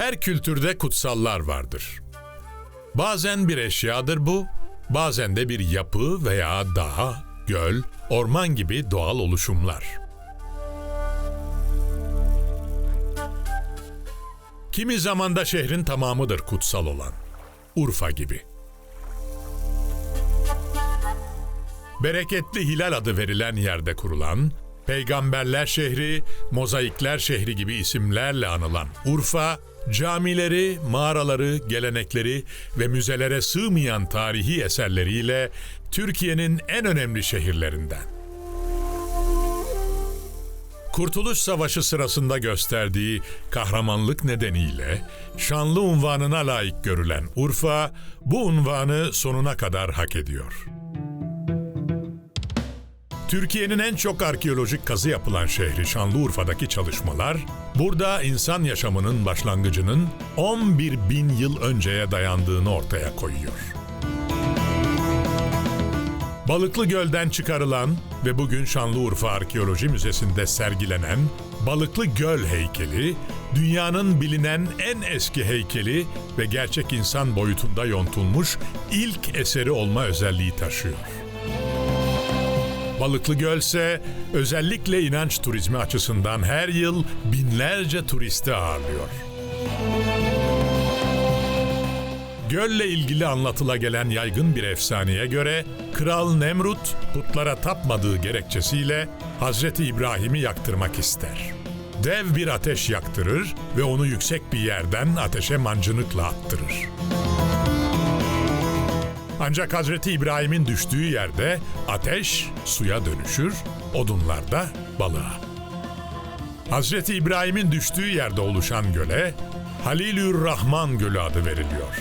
Her kültürde kutsallar vardır. Bazen bir eşyadır bu, bazen de bir yapı veya dağ, göl, orman gibi doğal oluşumlar. Kimi zamanda şehrin tamamıdır kutsal olan. Urfa gibi. Bereketli Hilal adı verilen yerde kurulan, Peygamberler şehri, Mozaikler şehri gibi isimlerle anılan Urfa, camileri, mağaraları, gelenekleri ve müzelere sığmayan tarihi eserleriyle Türkiye'nin en önemli şehirlerinden. Kurtuluş Savaşı sırasında gösterdiği kahramanlık nedeniyle şanlı unvanına layık görülen Urfa bu unvanı sonuna kadar hak ediyor. Türkiye'nin en çok arkeolojik kazı yapılan şehri Şanlıurfa'daki çalışmalar, burada insan yaşamının başlangıcının 11 bin yıl önceye dayandığını ortaya koyuyor. Balıklı Göl'den çıkarılan ve bugün Şanlıurfa Arkeoloji Müzesi'nde sergilenen Balıklı Göl heykeli, dünyanın bilinen en eski heykeli ve gerçek insan boyutunda yontulmuş ilk eseri olma özelliği taşıyor. Balıklı Göl ise özellikle inanç turizmi açısından her yıl binlerce turisti ağırlıyor. Gölle ilgili anlatıla gelen yaygın bir efsaneye göre Kral Nemrut putlara tapmadığı gerekçesiyle Hazreti İbrahim'i yaktırmak ister. Dev bir ateş yaktırır ve onu yüksek bir yerden ateşe mancınıkla attırır. Ancak Hazreti İbrahim'in düştüğü yerde ateş suya dönüşür, odunlar da balığa. Hazreti İbrahim'in düştüğü yerde oluşan göle Halilür Rahman Gölü adı veriliyor.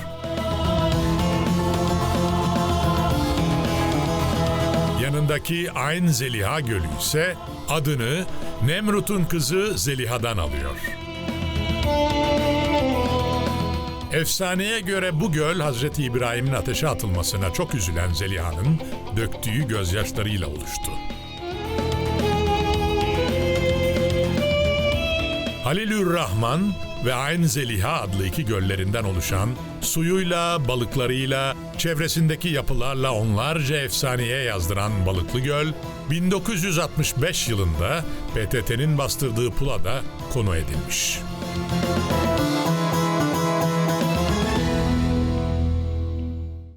Yanındaki Ayn Zeliha Gölü ise adını Nemrut'un kızı Zeliha'dan alıyor. Efsaneye göre bu göl Hazreti İbrahim'in ateşe atılmasına çok üzülen Zeliha'nın döktüğü gözyaşlarıyla oluştu. Halilür Rahman ve Ayn Zeliha adlı iki göllerinden oluşan, suyuyla, balıklarıyla, çevresindeki yapılarla onlarca efsaneye yazdıran Balıklı Göl, 1965 yılında PTT'nin bastırdığı Pula'da konu edilmiş.